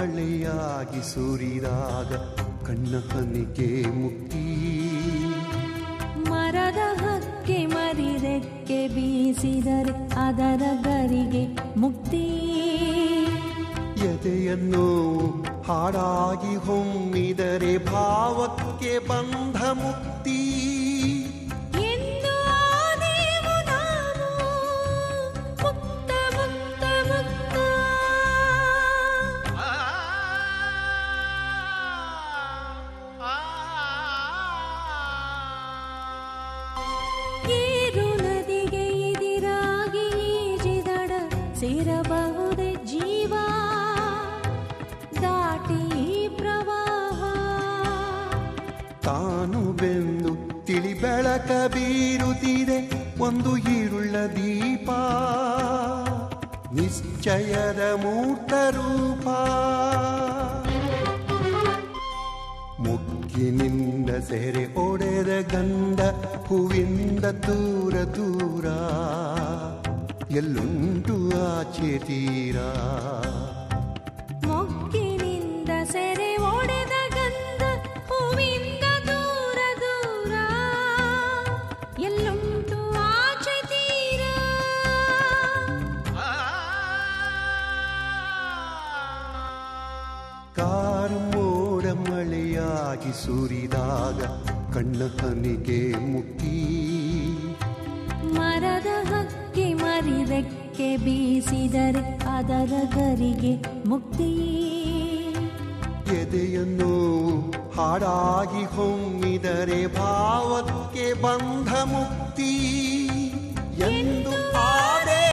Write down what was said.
ಮಳೆಯಾಗಿ ಸುರಿದಾಗ ಕಣ್ಣ ಹನಿಗೆ ಮುಕ್ತಿ. ಮರದ ಹಕ್ಕೆ ಮರಿದಕ್ಕೆ ಬೀಸಿದರೆ ಅದರ ಗರಿಗೆ ಮುಕ್ತಿ. ಎದೆಯನ್ನು ಹಾಡಾಗಿ ಹೊಮ್ಮಿದರೆ ಭಾವಕ್ಕೆ ಬಂಧ ಮುಕ್ತಿ. ಜೀವ? ದಾಟಿ ತಾನು ಬೀರುತ್ತಿದೆ, ಒಂದು ಈರುಳ್ಳ ದೀಪ. ನಿಶ್ಚಯದ ಮೂರ್ತ ರೂಪ. ಮುಗ್ಗಿನಿಂದ ಸೆರೆ ಒಡೆದ ಗಂಧ, ಹೂವಿಂದ ದೂರ ದೂರ. ಎಲ್ಲುಂಟು ಆಚೆ ತೀರಾ? ಮೊಗ್ಗಿನಿಂದ ಸೆರೆ ಒಡೆದ ಗಂಧ ಹೂವಿಂದ ದೂರ ದೂರ. ಎಲ್ಲುಂಟು ಆಚೆ ತೀರ? ಕಾರು ಮೋಡ ಮಳೆಯಾಗಿ ಸುರಿದಾಗ ಕಣ್ಣ ಹನಿಗೆ ಮುಕ್ತಿ ರೆಕ್ಕೆ ಬೀಸಿದರೆ ಅದರ ಗರಿಗೆ ಮುಕ್ತಿ. ಎದೆಯನ್ನು ಹಾಡಾಗಿ ಹೊಮ್ಮಿದರೆ ಭಾವಕ್ಕೆ ಬಂಧ ಮುಕ್ತಿ. ಎಂದು